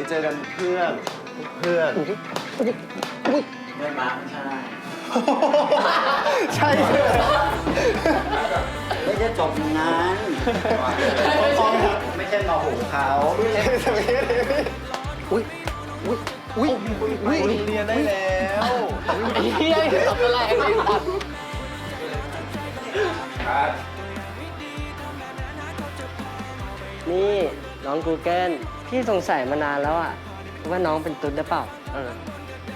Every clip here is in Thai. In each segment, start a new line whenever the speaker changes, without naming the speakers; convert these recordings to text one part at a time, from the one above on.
ยเจอกันเพื่อนเพื่อน
เดินมาใช่
ใช่เลย
ไม่ได้จบงานไม่ใช่มาหูเขา
อุ้ยอุ้ยอุ้ยอุ้ยเรียนได้แล้ว
เฮียทำอะไรไอ้สัตว์นี่ น้อง Google พี่สงสัยมานานแล้วอะว่าน้องเป็นตุ๊ดหรือเปล่า
เออ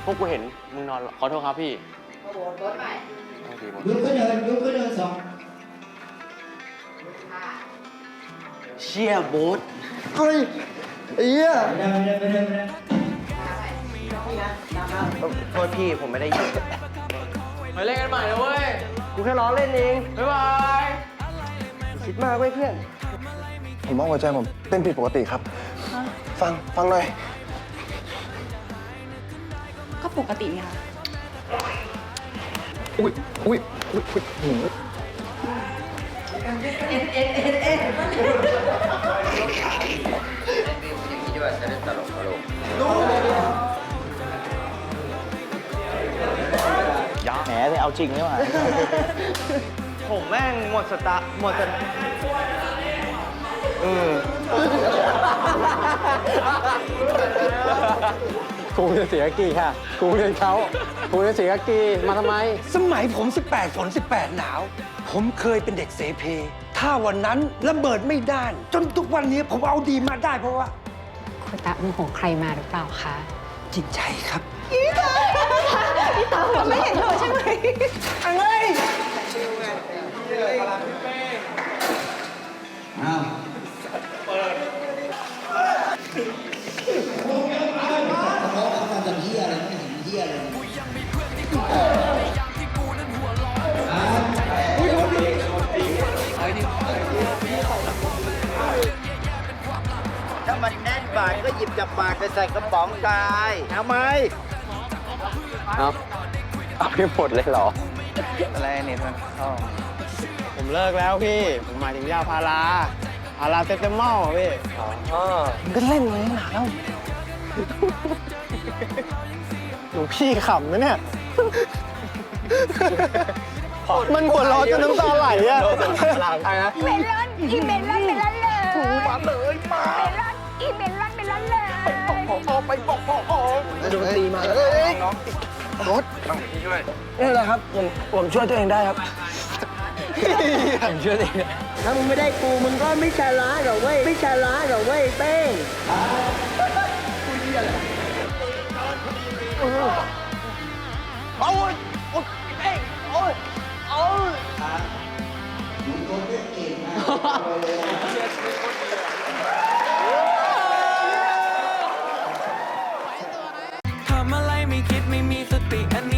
พวกกูเห็นมึงนอนขอโทษครับพี่
ยุบก็เดินยุบก็เดินสองเชี่ยโบ๊ท
เฮ้ยไอ้เหี้ย
ไม่ได้ไม่ได้ไม่ได้ไม่ได้
โทษพี่ผมไม่ได้ยิน
ไปเล่นกันใหม่นะเว้ย
กูแค่ล้อเล่นเอง
บ๊ายบาย
คิดมากไว้ยเพื่อน
ผมว่าหัวใจผมเต้นผิดปกติครับ ฟัง ฟังหน่อย
ก็ปกตินี่ค่ะ
อุ้ยอุ้ยอุ้ยอุ้ยหืม
แหมไม่เอาจริงนี่หว่า
ผมแม่งหมดสตาหมดสตเออ
กูจะเสียกี่ค่ะ กูเรียนเขากูจะเสียกี่มาทำไม
สมัยผม 18 ฝน 18 หนาว ผมเคยเป็นเด็กเสเพ ถ้าวันนั้นระเบิดไม่ด้าน จนทุกวันนี้ผมเอาดีมาได้เพราะว่า
คุณตาเป็นห่วงใครมาหรือเปล่าคะ
จิตใจครับ
พี่ตาไม่เห็นเธอใช่ไหม
อ้าว มันแน่นบาทก็หยิบจากบาทไปใส่กระป๋องตายทำไม
เอาเอาไปหมดเลยเหรอ
อะไรเนี่ยมันผมเลิกแล้วพี่ ผมหมายถึงยาพาราพาราเซตามอลอะพี่
มึงก็เล่นเลยหนาแล้ว
หนูพี่ขำนะเนี่ย มันหัวเร้อนจนน้ำตาไหลอะอะไรนะ
เมลอนอีเมลอนเมลอนเลยถูมาเลยมา เมลอน อีเมลลอนเมลอนเลยไป
บอกพอ
ไปบอกพอโด
นตีมาน้อรถ
น้
องพี่ช่วย
นี่
แหละครับผมผมช่วยตัวเองได้ครับผมช่วยตัวเอง
ถ้ามึงไม่ได้กูมึงก็ไม่ชาล้าหรอเว้ยไม่ชาล้าหรอเว้ยเป้ง
เอาโอ๊ยโอ๊
ยเป้งเอ๊ยโอ๊ย
ไม่คิดไม่มีสติอันนี้